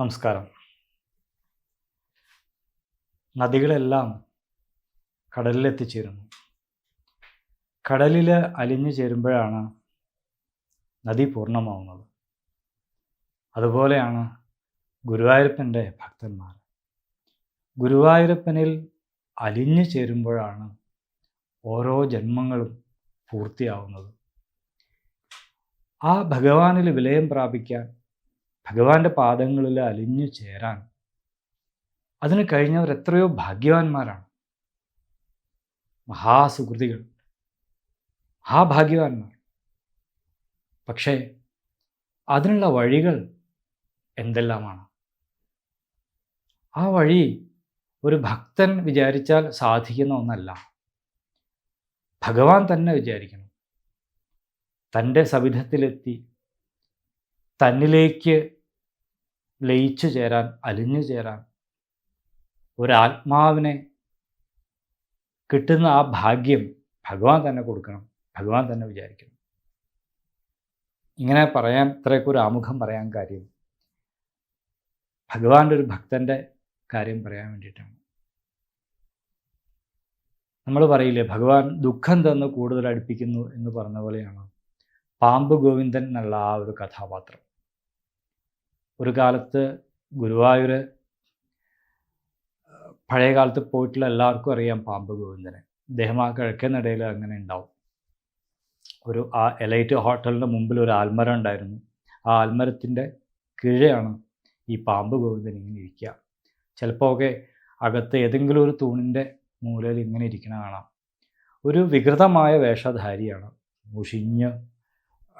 നമസ്കാരം. നദികളെല്ലാം കടലിലെത്തിച്ചേരുന്നു. കടലിൽ അലിഞ്ഞു ചേരുമ്പോഴാണ് നദി പൂർണമാവുന്നത്. അതുപോലെയാണ് ഗുരുവായൂരപ്പന്റെ ഭക്തന്മാർ. ഗുരുവായൂരപ്പനിൽ അലിഞ്ഞു ചേരുമ്പോഴാണ് ഓരോ ജന്മങ്ങളും പൂർത്തിയാവുന്നത്. ആ ഭഗവാനിൽ വിലയം പ്രാപിക്കാൻ ഭഗവാന്റെ പാദങ്ങളിൽ അലിഞ്ഞു ചേരാൻ. അതിന് കഴിഞ്ഞവർ എത്രയോ ഭാഗ്യവാന്മാരാണ്. മഹാസുഹൃതികൾ. മഹാഭാഗ്യവാന്മാർ പക്ഷേ അതിനുള്ള വഴികൾ എന്തെല്ലാമാണ്? ആ വഴി ഒരു ഭക്തൻ വിചാരിച്ചാൽ സാധിക്കുന്ന ഒന്നല്ല. ഭഗവാൻ തന്നെ വിചാരിക്കണം. തന്റെ സവിധത്തിലെത്തി തന്നിലേക്ക് ലയിച്ചു ചേരാൻ അലിഞ്ഞു ചേരാൻ. ഒരാത്മാവിനെ കിട്ടുന്ന ആ ഭാഗ്യം ഭഗവാൻ തന്നെ കൊടുക്കണം ഭഗവാൻ തന്നെ വിചാരിക്കണം. ഇങ്ങനെ പറയാൻ ഇത്രയൊക്കെ ഒരു ആമുഖം പറയാൻ കാര്യം. ഭഗവാന്റെ ഒരു ഭക്തന്റെ കാര്യം പറയാൻ വേണ്ടിയിട്ടാണ്. നമ്മൾ പറയില്ലേ ഭഗവാൻ ദുഃഖം തന്ന് കൂടുതൽ അടുപ്പിക്കുന്നു എന്ന് പറഞ്ഞ പോലെയാണ്? പാമ്പ് ഗോവിന്ദൻ എന്നുള്ള ആ ഒരു കഥാപാത്രം. ഒരു കാലത്ത് ഗുരുവായൂർ പഴയ കാലത്ത് പോയിട്ടുള്ള എല്ലാവർക്കും അറിയാം പാമ്പ് ഗോവിന്ദനെ. അദ്ദേഹം ആ കിഴക്കുന്നിടയിൽ അങ്ങനെ ഉണ്ടാവും. ഒരു ആ എലൈറ്റ് ഹോട്ടലിന്റെ മുമ്പിൽ ഒരു ആൽമരം ഉണ്ടായിരുന്നു. ആ ആൽമരത്തിന്റെ കീഴെയാണ് ഈ പാമ്പ് ഗോവിന്ദൻ ഇങ്ങനെ ഇരിക്കുക. ചിലപ്പോൾ ഒക്കെ അകത്ത് ഏതെങ്കിലും ഒരു തൂണിന്റെ മൂലയിൽ ഇങ്ങനെ ഇരിക്കണ കാണാം. ഒരു വികൃതമായ വേഷധാരിയാണ്. മുഷിഞ്ഞ്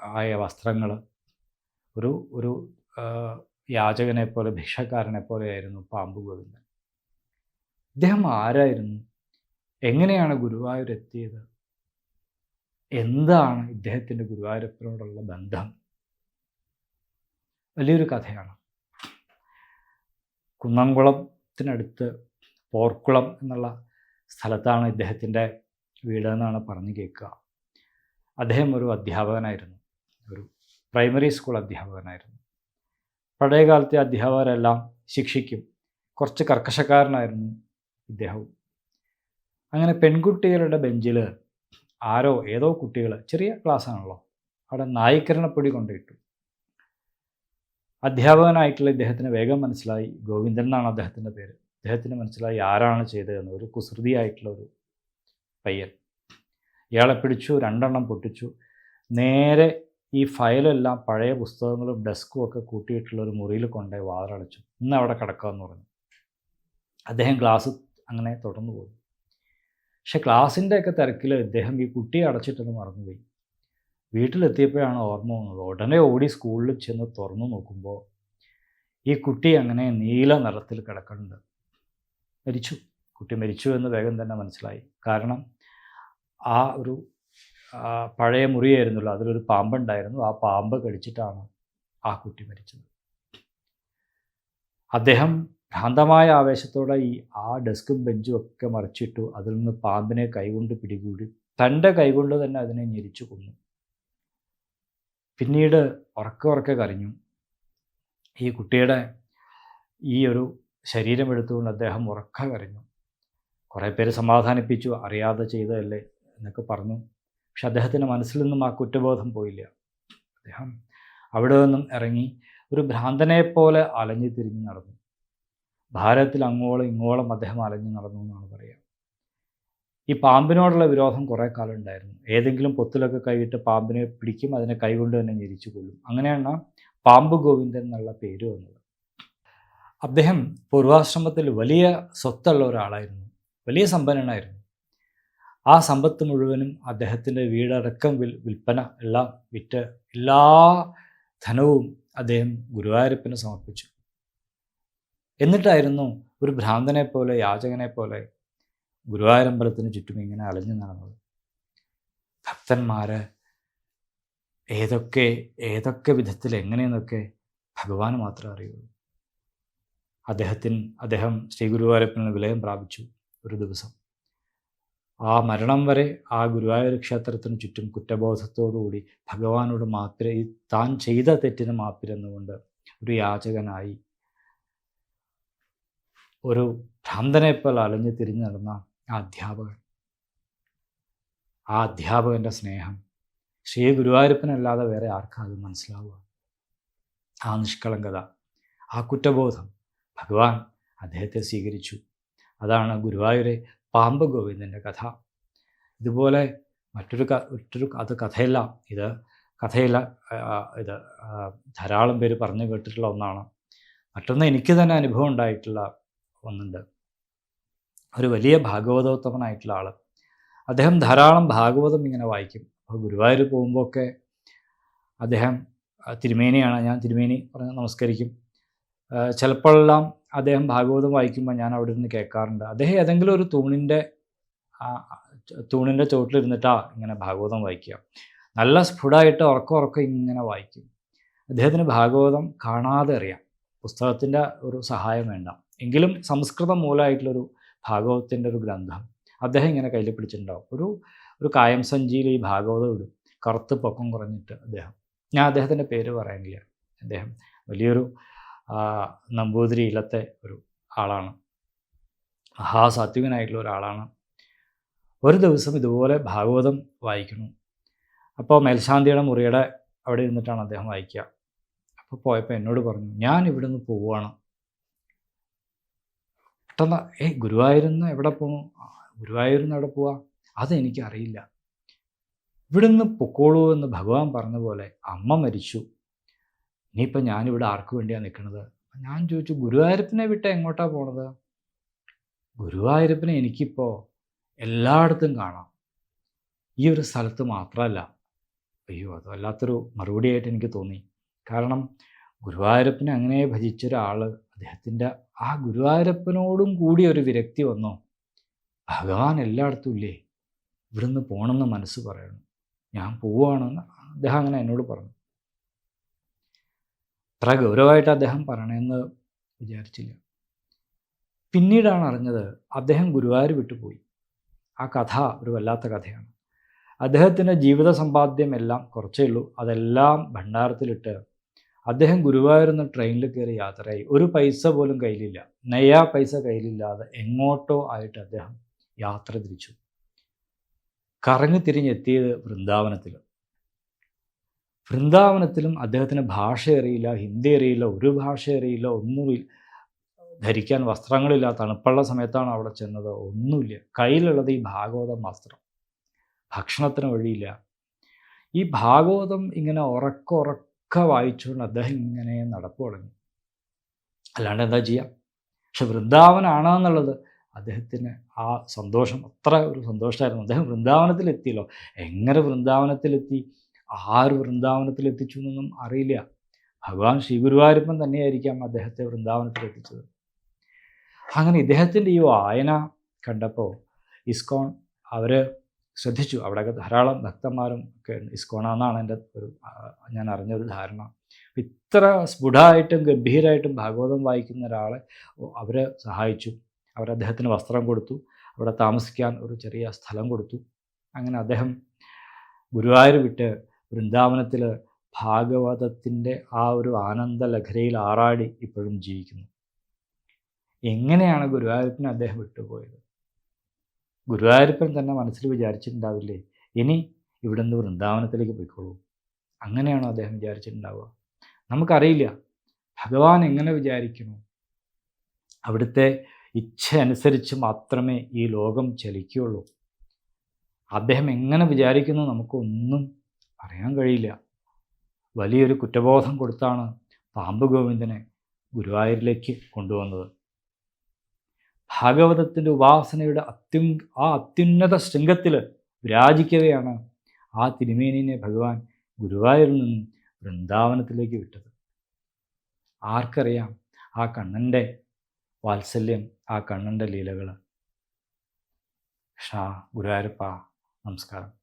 ആയ വസ്ത്രങ്ങൾ ഒരു ഒരു യാചകനെ പോലെ ഭിക്ഷക്കാരനെ പോലെയായിരുന്നു പാമ്പ് ഗോവിന്ദൻ. ഇദ്ദേഹം ആരായിരുന്നു? എങ്ങനെയാണ് ഗുരുവായൂർ എത്തിയത്? എന്താണ് ഇദ്ദേഹത്തിന്റെ ഗുരുവായൂരപ്പനോടുള്ള ബന്ധം? വലിയൊരു കഥയാണ്. കുന്നംകുളത്തിനടുത്ത് പോർക്കുളം എന്നുള്ള സ്ഥലത്താണ് ഇദ്ദേഹത്തിന്റെ വീട് എന്നാണ് പറഞ്ഞു കേൾക്കുക. അദ്ദേഹം ഒരു അധ്യാപകനായിരുന്നു. ഒരു പ്രൈമറി സ്കൂൾ അധ്യാപകനായിരുന്നു. പഴയ കാലത്തെ അധ്യാപകരെല്ലാം ശിക്ഷിക്കും. കുറച്ച് കർക്കശക്കാരനായിരുന്നു ഇദ്ദേഹവും. അങ്ങനെ പെൺകുട്ടികളുടെ ബെഞ്ചിൽ ആരോ ഏതോ കുട്ടികൾ ചെറിയ ക്ലാസ്സാണല്ലോ അവിടെ നായിക്കരണപ്പൊടി കൊണ്ടിട്ടു അധ്യാപകനായിട്ടുള്ള ഇദ്ദേഹത്തിന് വേഗം മനസ്സിലായി ഗോവിന്ദൻ എന്നാണ് അദ്ദേഹത്തിന്റെ പേര്. അദ്ദേഹത്തിന് മനസ്സിലായി ആരാണ് ചെയ്തതെന്ന് ഒരു കുസൃതിയായിട്ടുള്ള ഒരു പയ്യൻ. ഇയാളെ പിടിച്ചു രണ്ടെണ്ണം പൊട്ടിച്ചു. നേരെ ഈ ഫയലെല്ലാം പഴയ പുസ്തകങ്ങളും ഡെസ്കും ഒക്കെ കൂട്ടിയിട്ടുള്ള ഒരു മുറിയിൽ കൊണ്ടുപോയി വാതിലടച്ചു. ഇന്ന് അവിടെ കിടക്കാമെന്ന് പറഞ്ഞു. അദ്ദേഹം ക്ലാസ് അങ്ങനെ തുടർന്നു പോയി. പക്ഷെ ക്ലാസ്സിന്റെ ഒക്കെ തിരക്കിൽ ഇദ്ദേഹം ഈ കുട്ടിയെ അടച്ചിട്ടെന്ന് മറന്നുപോയി. വീട്ടിലെത്തിയപ്പോഴാണ് ഓർമ്മ വന്നത്. ഉടനെ ഓടി സ്കൂളിൽ ചെന്ന് തുറന്നു നോക്കുമ്പോൾ ഈ കുട്ടി അങ്ങനെ നീല നിറത്തിൽ കിടക്കുന്നുണ്ട്. മരിച്ചു. കുട്ടി മരിച്ചു എന്ന് വേഗം തന്നെ മനസ്സിലായി. കാരണം ആ ഒരു പഴയ മുറിയായിരുന്നല്ലോ അതിലൊരു പാമ്പുണ്ടായിരുന്നു ആ പാമ്പ് കടിച്ചിട്ടാണ് ആ കുട്ടി മരിച്ചത്. അദ്ദേഹം ഭ്രാന്തമായ ആവേശത്തോടെ ഈ ആ ഡെസ്കും ബെഞ്ചും ഒക്കെ മറിച്ചിട്ടു അതിൽ നിന്ന് പാമ്പിനെ കൈകൊണ്ട് പിടികൂടി തന്റെ കൈകൊണ്ട് തന്നെ അതിനെ ഞെരിച്ചു കൊന്നു. പിന്നീട് ഉറക്കെ ഉറക്കെ കരഞ്ഞു. ഈ കുട്ടിയുടെ ഈ ഒരു ശരീരം എടുത്തുകൊണ്ട് അദ്ദേഹം ഉറക്ക കരഞ്ഞു. കുറേ പേര് സമാധാനിപ്പിച്ചു അറിയാതെ ചെയ്തതല്ലേ എന്നൊക്കെ പറഞ്ഞു. പക്ഷെ അദ്ദേഹത്തിന്റെ മനസ്സിൽ നിന്നും ആ കുറ്റബോധം പോയില്ല. അദ്ദേഹം അവിടെ നിന്നും ഇറങ്ങി ഒരു ഭ്രാന്തനെ പോലെ അലഞ്ഞു തിരിഞ്ഞു നടന്നു. ഭാരതത്തിൽ അങ്ങോളം ഇങ്ങോളം അദ്ദേഹം അലഞ്ഞു നടന്നു എന്നാണ് പറയുക. ഈ പാമ്പിനോടുള്ള വിരോധം കുറേ കാലം ഉണ്ടായിരുന്നു. ഏതെങ്കിലും പൊത്തിലൊക്കെ കൈയിട്ട് പാമ്പിനെ പിടിക്കും അതിനെ കൈകൊണ്ട് തന്നെ ഞെരിച്ചു കൊല്ലും. അങ്ങനെയാണ് പാമ്പ് ഗോവിന്ദൻ എന്നുള്ള പേര് വന്നത്. അദ്ദേഹം പൂർവാശ്രമത്തിൽ വലിയ സ്വത്തുള്ള ഒരാളായിരുന്നു. വലിയ സമ്പന്നനായിരുന്നു. ആ സമ്പത്ത് മുഴുവനും അദ്ദേഹത്തിന്റെ വീടടക്കം വിൽ വിൽപ്പന എല്ലാം വിറ്റ് എല്ലാ ധനവും അദ്ദേഹം ഗുരുവായൂരപ്പന് സമർപ്പിച്ചു. എന്നിട്ടായിരുന്നു ഒരു ഭ്രാന്തനെ പോലെ യാചകനെ പോലെ ഗുരുവായൂരമ്പലത്തിന് ചുറ്റും ഇങ്ങനെ അലഞ്ഞു നടന്നത്. ഭക്തന്മാർ ഏതൊക്കെ ഏതൊക്കെ വിധത്തിൽ എങ്ങനെയെന്നൊക്കെ ഭഗവാന് മാത്രമേ അറിയുള്ളൂ. അദ്ദേഹത്തിന് അദ്ദേഹം ശ്രീ ഗുരുവായൂരപ്പനെ വിലയം പ്രാപിച്ചു ഒരു ദിവസം. ആ മരണം വരെ ആ ഗുരുവായൂർ ക്ഷേത്രത്തിന് ചുറ്റും കുറ്റബോധത്തോടുകൂടി ഭഗവാനോട് ഈ താൻ ചെയ്ത തെറ്റിന് മാപ്പിരുന്നുകൊണ്ട് ഒരു യാചകനായി ഒരു ഭ്രാന്തനെപ്പോലെ അലഞ്ഞു തിരിഞ്ഞു നടന്ന ആ അധ്യാപകൻ. ആ അധ്യാപകന്റെ സ്നേഹം. ശ്രീ ഗുരുവായൂരപ്പനല്ലാതെ വേറെ ആർക്കാ അത് മനസ്സിലാവുക. ആ നിഷ്കളങ്കത ആ കുറ്റബോധം ഭഗവാൻ അദ്ദേഹത്തെ സ്വീകരിച്ചു. അതാണ് ഗുരുവായൂരെ പാമ്പ് ഗോവിന്ദന്റെ കഥ. ഇതുപോലെ മറ്റൊരു മറ്റൊരു അത് കഥയല്ല. ഇത് കഥയില്ല. ഇത് ധാരാളം പേര് പറഞ്ഞു കേട്ടിട്ടുള്ള ഒന്നാണ്. മറ്റൊന്ന് എനിക്ക് തന്നെ അനുഭവം ഉണ്ടായിട്ടുള്ള ഒന്നുണ്ട്. ഒരു വലിയ ഭാഗവതോത്തമനായിട്ടുള്ള ആൾ അദ്ദേഹം ധാരാളം ഭാഗവതം ഇങ്ങനെ വായിക്കും. അപ്പോൾ ഗുരുവായൂർ പോകുമ്പോഴൊക്കെ അദ്ദേഹം തിരുമേനിയാണ്. ഞാൻ തിരുമേനി പറഞ്ഞ് നമസ്കരിക്കും. ചിലപ്പോഴെല്ലാം അദ്ദേഹം ഭാഗവതം വായിക്കുമ്പോൾ ഞാൻ അവിടെ നിന്ന് കേൾക്കാറുണ്ട്. അദ്ദേഹം ഏതെങ്കിലും ഒരു തൂണിന്റെ തൂണിന്റെ ചുവട്ടിലിരുന്നിട്ടാ ഇങ്ങനെ ഭാഗവതം വായിക്കുക. നല്ല സ്ഫുടായിട്ട് ഉറക്കം ഉറക്കം ഇങ്ങനെ വായിക്കും. അദ്ദേഹത്തിന് ഭാഗവതം കാണാതെ അറിയാം. പുസ്തകത്തിന്റെ ഒരു സഹായം വേണ്ട. എങ്കിലും സംസ്കൃതം മൂലമായിട്ടുള്ളൊരു ഭാഗവതത്തിന്റെ ഒരു ഗ്രന്ഥം അദ്ദേഹം ഇങ്ങനെ കയ്യിൽ പിടിച്ചിട്ടുണ്ടാവും. ഒരു ഒരു കായം സഞ്ചിയിൽ ഈ ഭാഗവതം ഇടും. കറുത്ത് പൊക്കം കുറഞ്ഞിട്ട് അദ്ദേഹം. ഞാൻ അദ്ദേഹത്തിന്റെ പേര് പറയാനില്ല അദ്ദേഹം വലിയൊരു നമ്പൂതിരി ഇല്ലത്തെ ഒരു ആളാണ്. മഹാസാത്വികനായിട്ടുള്ള ഒരാളാണ്. ഒരു ദിവസം ഇതുപോലെ ഭാഗവതം വായിക്കുന്നു. അപ്പോൾ മേൽശാന്തിയുടെ മുറിയുടെ അവിടെ ഇരുന്നിട്ടാണ് അദ്ദേഹം വായിക്കുക. അപ്പോൾ പോയപ്പോൾ എന്നോട് പറഞ്ഞു ഞാൻ ഇവിടെ നിന്ന് പോവുകയാണ് പെട്ടെന്ന് ഏയ് ഗുരുവായൂരുന്ന് എവിടെ പോകണു ഗുരുവായൂരുന്ന് എവിടെ പോവാ? അതെനിക്കറിയില്ല. ഇവിടുന്ന് പൊക്കോളൂ എന്ന് ഭഗവാൻ പറഞ്ഞ പോലെ അമ്മ മരിച്ചു. ഇനിയിപ്പോൾ ഞാനിവിടെ ആർക്ക് വേണ്ടിയാണ് നിൽക്കുന്നത് ഞാൻ ചോദിച്ചു ഗുരുവായൂരപ്പനെ വിട്ട് എങ്ങോട്ടാ പോണത്? ഗുരുവായൂരപ്പനെ എനിക്കിപ്പോൾ എല്ലായിടത്തും കാണാം. ഈ ഒരു സ്ഥലത്ത് മാത്രമല്ല അയ്യോ അത് വല്ലാത്തൊരു മറുപടിയായിട്ട് എനിക്ക് തോന്നി. കാരണം ഗുരുവായൂരപ്പനെ അങ്ങനെ ഭജിച്ച ഒരാൾ അദ്ദേഹത്തിന്റെ ആ ഗുരുവായൂരപ്പനോടും കൂടി ഒരു വിരക്തി വന്നോ. ഭഗവാൻ എല്ലായിടത്തും ഇല്ലേ? ഇവിടുന്ന് പോകണമെന്ന് മനസ്സ് പറയണം. ഞാൻ പോവുകയാണെന്ന് അദ്ദേഹം അങ്ങനെ എന്നോട് പറഞ്ഞു. അത്ര ഗൗരവമായിട്ട് അദ്ദേഹം പറയണമെന്ന് വിചാരിച്ചില്ല. പിന്നീടാണ് അറിഞ്ഞത് അദ്ദേഹം ഗുരുവായൂർ വിട്ടുപോയി. ആ കഥ ഒരു വല്ലാത്ത കഥയാണ്. അദ്ദേഹത്തിന്റെ ജീവിത സമ്പാദ്യം എല്ലാം കുറച്ചേ ഉള്ളൂ. അതെല്ലാം ഭണ്ഡാരത്തിലിട്ട് അദ്ദേഹം ഗുരുവായൂരുന്ന ട്രെയിനിൽ കയറി യാത്രയായി. ഒരു പൈസ പോലും കയ്യിലില്ല. നെയ്യാ പൈസ കയ്യിലില്ലാതെ എങ്ങോട്ടോ ആയിട്ട് അദ്ദേഹം യാത്ര തിരിച്ചു. കറങ്ങി തിരിഞ്ഞെത്തിയത് വൃന്ദാവനത്തിൽ വൃന്ദാവനത്തിലും അദ്ദേഹത്തിന് ഭാഷ അറിയില്ല ഹിന്ദി അറിയില്ല ഒരു ഭാഷ അറിയില്ല ഒന്നുമില്ല. ധരിക്കാൻ വസ്ത്രങ്ങളില്ല തണുപ്പുള്ള സമയത്താണ് അവിടെ ചെന്നത്. ഒന്നുമില്ല. കയ്യിലുള്ളത് ഈ ഭാഗവതം വസ്ത്രം. ഭക്ഷണത്തിന് വഴിയില്ല. ഈ ഭാഗവതം ഇങ്ങനെ ഉറക്ക ഉറക്ക വായിച്ചുകൊണ്ട് അദ്ദേഹം ഇങ്ങനെ നടപ്പ് തുടങ്ങി. അല്ലാണ്ട് എന്താ ചെയ്യാം? പക്ഷെ വൃന്ദാവനാണെന്നുള്ളത് അദ്ദേഹത്തിന് ആ സന്തോഷം അത്ര ഒരു സന്തോഷമായിരുന്നു. അദ്ദേഹം വൃന്ദാവനത്തിലെത്തിയല്ലോ. എങ്ങനെ വൃന്ദാവനത്തിലെത്തി? ആര് വൃന്ദാവനത്തിലെത്തിച്ചു എന്നൊന്നും അറിയില്ല. ഭഗവാൻ ശ്രീ ഗുരുവായൂരപ്പൻ തന്നെയായിരിക്കാം അദ്ദേഹത്തെ വൃന്ദാവനത്തിൽ എത്തിച്ചത് അങ്ങനെ ഇദ്ദേഹത്തിന്റെ ഈ വായന കണ്ടപ്പോൾ ഇസ്കോൺ അവർ ശ്രദ്ധിച്ചു. അവിടെയൊക്കെ ധാരാളം ഭക്തന്മാരും ഒക്കെ ഇസ്കോണാന്നാണ് എന്റെ ഒരു ഞാൻ അറിഞ്ഞൊരു ധാരണ. ഇത്ര സ്ഫുടമായിട്ടും ഗംഭീരമായിട്ടും ഭാഗവതം വായിക്കുന്ന ഒരാളെ അവരെ സഹായിച്ചു. അവർ അദ്ദേഹത്തിന് വസ്ത്രം കൊടുത്തു. അവിടെ താമസിക്കാൻ ഒരു ചെറിയ സ്ഥലം കൊടുത്തു. അങ്ങനെ അദ്ദേഹം ഗുരുവായൂർ വിട്ട് വൃന്ദാവനത്തിൽ ഭാഗവതത്തിന്റെ ആ ഒരു ആനന്ദ ലഹരയിൽ ആറാടി ഇപ്പോഴും ജീവിക്കുന്നു. എങ്ങനെയാണ് ഗുരുവായൂരപ്പനെ അദ്ദേഹം വിട്ടുപോയത്? ഗുരുവായൂരപ്പൻ തന്നെ മനസ്സിൽ വിചാരിച്ചിട്ടുണ്ടാവില്ലേ? ഇനി ഇവിടെ നിന്ന് വൃന്ദാവനത്തിലേക്ക് പോയിക്കോളൂ. അങ്ങനെയാണോ അദ്ദേഹം വിചാരിച്ചിട്ടുണ്ടാവുക? നമുക്കറിയില്ല. ഭഗവാൻ എങ്ങനെ വിചാരിക്കുന്നു? അവിടുത്തെ ഇച്ഛ അനുസരിച്ച് മാത്രമേ ഈ ലോകം ചലിക്കുകയുള്ളൂ. അദ്ദേഹം എങ്ങനെ വിചാരിക്കുന്നു? നമുക്കൊന്നും പറയാൻ കഴിയില്ല. വലിയൊരു കുറ്റബോധം കൊടുത്താണ് പാമ്പ് ഗോവിന്ദനെ ഗുരുവായൂരിലേക്ക് കൊണ്ടുവന്നത്. ഭാഗവതത്തിന്റെ ഉപാസനയുടെ അത്യു ആ അത്യുന്നത ശൃംഗത്തിൽ വിരാജിക്കവെയാണ് ആ തിരുമേനിനെ ഭഗവാൻ ഗുരുവായൂരിൽ നിന്നും വൃന്ദാവനത്തിലേക്ക് വിട്ടത്. ആർക്കറിയാം ആ കണ്ണന്റെ വാത്സല്യം ആ കണ്ണന്റെ ലീലകൾ ഷാ ഗുരുവായൂരപ്പ നമസ്കാരം.